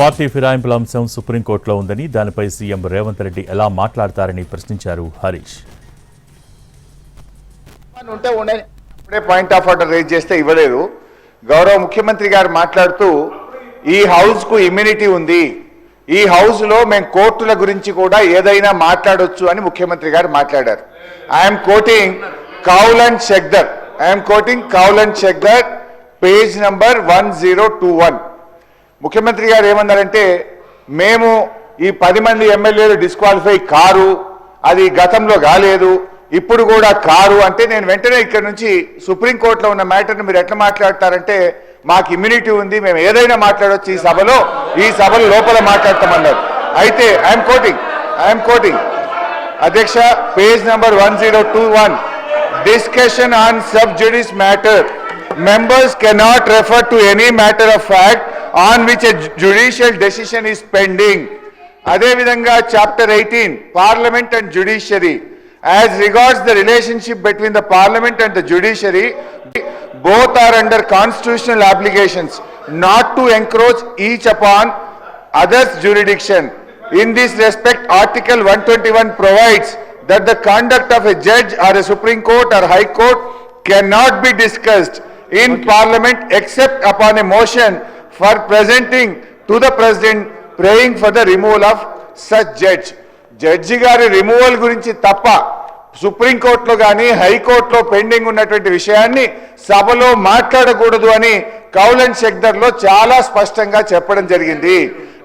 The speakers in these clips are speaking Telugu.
పార్టీ ఫిరాయింపుల అంశం సుప్రీంకోర్టులో ఉందని దానిపై సీఎం రేవంత్ రెడ్డి ఎలా మాట్లాడతారని ప్రశ్నించారు హరీష్. ఉంటే ఇప్పుడే పాయింట్ ఆఫ్ ఆర్డర్ రేజ్ చేస్తే ఇవ్వలేదు. గౌరవ ముఖ్యమంత్రి గారు మాట్లాడుతూ ఈ హౌస్కు ఇమ్యూనిటీ ఉంది. ఈ హౌస్లో మేము కోర్టుల గురించి కూడా ఏదైనా మాట్లాడొచ్చు అని ముఖ్యమంత్రి గారు మాట్లాడారు. I'm quoting Kaul and Shakdher I'm quoting Kaul and Shakdher page number one zero two one ముఖ్యమంత్రి గారు ఏమన్నారంటే మేము ఈ పది మంది ఎమ్మెల్యేలు డిస్క్వాలిఫై కారు అది గతంలో కాలేదు ఇప్పుడు కూడా కారు అంటే నేను వెంటనే ఇక్కడ నుంచి సుప్రీంకోర్టులో ఉన్న మ్యాటర్ని మీరు ఎట్లా మాట్లాడతారంటే మాకు ఇమ్యూనిటీ ఉంది మేము ఏదైనా మాట్లాడవచ్చు ఈ సభలో ఈ సభలో లోపల మాట్లాడతామన్నారు. అయితే ఐఎమ్ కోటింగ్ ఐఎమ్ కోటింగ్ అధ్యక్ష page number one zero two one. Discussion on sub matter. Members Members cannot refer to any matter of fact on which a judicial decision is pending. అదేవిధంగా chapter eighteen parliament and judiciary as regards the relationship between the parliament and the judiciary both are under constitutional obligations not to encroach each upon others' jurisdiction. In this respect, Article 121 provides that the conduct of a judge or a Supreme Court or High Court cannot be discussed in Parliament except upon a motion for presenting to the President praying for the removal of such judge. Judge గారి రిమూవల్ గురించి తప్ప సుప్రీంకోర్టులో కానీ హైకోర్టులో పెండింగ్ ఉన్నటువంటి విషయాన్ని సభలో మాట్లాడకూడదు అని కౌలన్ శక్దర్లో చాలా స్పష్టంగా చెప్పడం జరిగింది.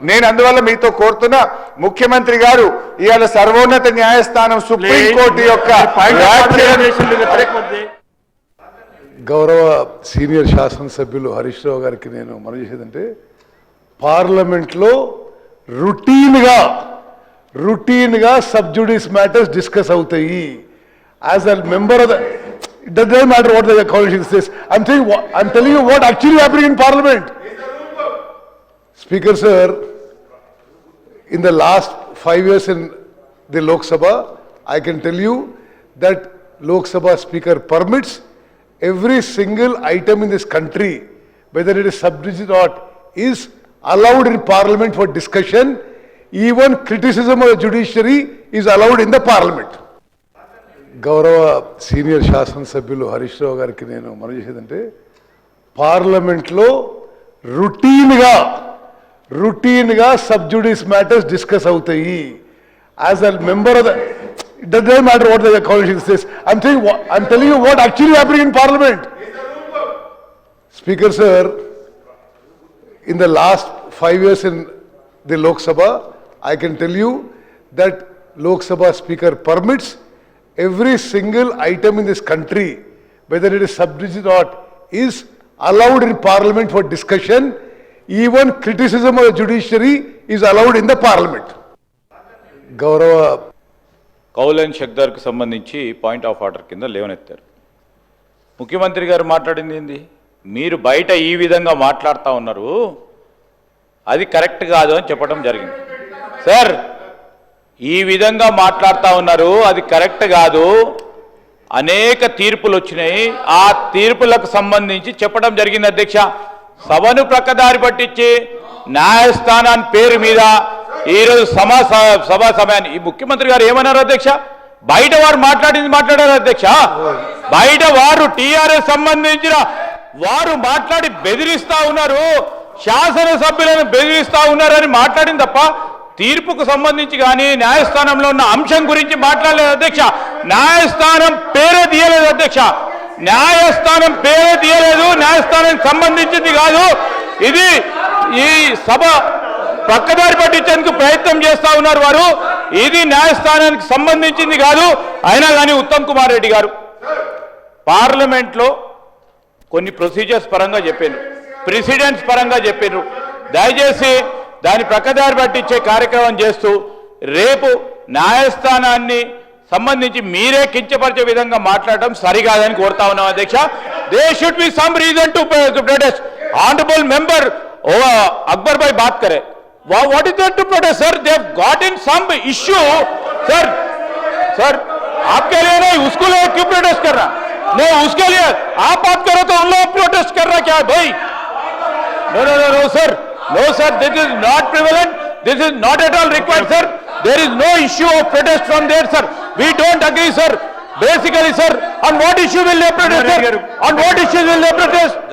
నేను అందువల్ల మీతో కోరుతున్నా ముఖ్యమంత్రి గారు ఇవాళ సర్వోన్నత న్యాయస్థానం సుప్రీంకోర్టు యొక్క గౌరవ సీనియర్ శాసనసభ్యులు హరీష్ రావు గారికి నేను మనం చేసేదంటే పార్లమెంట్లో రుటీన్గా రుటీన్గా సబ్జుడిస్ మ్యాటర్స్ డిస్కస్ అవుతాయి. As a member of the it doesn't matter what the college this. I'm thing I'm telling what actually happening in parliament. Speaker sir in the last five years in the Lok Sabha, I can tell you that Lok Sabha Speaker permits every single item in this country, whether it is subdivision or not, is allowed in Parliament for discussion. Even criticism of the judiciary is allowed in the Parliament. గౌరవ సీనియర్ శాసనసభ్యులు హరీష్ రావు గారికి నేను మనం చేసేదంటే పార్లమెంట్లో రొటీన్గా రొటీన్గా సబ్జుడిస్ మ్యాటర్స్ డిస్కస్ అవుతాయి as a member of the it doesn't matter what the constitution says. I'm telling, I'm telling you what actually happening in parliament. Speaker sir, in the last five years in the Lok Sabha, I can tell you that Lok Sabha Speaker permits every single item in this country, whether it is subdivision or not, is allowed in parliament for discussion. Even criticism of the judiciary is allowed in the parliament. ಗೌರವ కౌలన్ షక్దార్కు సంబంధించి పాయింట్ ఆఫ్ ఆర్డర్ కింద లేవనెత్తారు. ముఖ్యమంత్రి గారు మాట్లాడింది ఏంది? మీరు బయట ఈ విధంగా మాట్లాడుతూ ఉన్నారు. అది కరెక్ట్ కాదు అని చెప్పడం జరిగింది. సార్ ఈ విధంగా మాట్లాడుతూ ఉన్నారు అది కరెక్ట్ కాదు. అనేక తీర్పులు వచ్చినాయి. ఆ తీర్పులకు సంబంధించి చెప్పడం జరిగింది అధ్యక్ష. సభను ప్రక్కదారి పట్టించి న్యాయస్థానాన్ని పేరు మీద ఈరోజు సమా సభా సమయాన్ని. ఈ ముఖ్యమంత్రి గారు ఏమన్నారు అధ్యక్ష? బయట వారు మాట్లాడింది మాట్లాడారు అధ్యక్ష? బయట వారు టీఆర్ఎస్ సంబంధించిన వారు మాట్లాడి బెదిరిస్తా ఉన్నారు. శాసనసభ్యులను బెదిరిస్తా ఉన్నారని మాట్లాడింది తప్ప తీర్పుకు సంబంధించి కానీ న్యాయస్థానంలో ఉన్న అంశం గురించి మాట్లాడలేదు అధ్యక్ష. న్యాయస్థానం పేరే తీయలేదు అధ్యక్ష. న్యాయస్థానం పేరే తీయలేదు. న్యాయస్థానం సంబంధించింది కాదు. ఇది ఈ సభ పక్కదారి పట్టించేందుకు ప్రయత్నం చేస్తా ఉన్నారు వారు. ఇది న్యాయస్థానానికి సంబంధించింది కాదు అయినా కానీ ఉత్తమ్ కుమార్ రెడ్డి గారు. పార్లమెంట్లో కొన్ని ప్రొసీజర్స్ పరంగా చెప్పాను ప్రెసిడెంట్స్ పరంగా చెప్పారు. దయచేసి దాని ప్రక్కదారి పట్టించే కార్యక్రమం చేస్తూ రేపు న్యాయస్థానాన్ని సంబంధించి మీరే కించపరిచే విధంగా మాట్లాడటం సరికాదని కోరుతా ఉన్నాం అధ్యక్ష. They should be some reason to protest honourable member Akbar bhai bath what is there to protest, sir? They have got in some issue, sir. Sir, आपके लिए नहीं उसको लिए क्यों प्रोटेस्ट कर रहा? नहीं उसके लिए आप बात करो तो उन लोग प्रोटेस्ट कर रहा क्या है भाई? No no no no sir no sir this is not prevalent this is not at all required sir there is no issue of protest from there sir we don't agree sir basically sir on what issue will they protest on what issue will they protest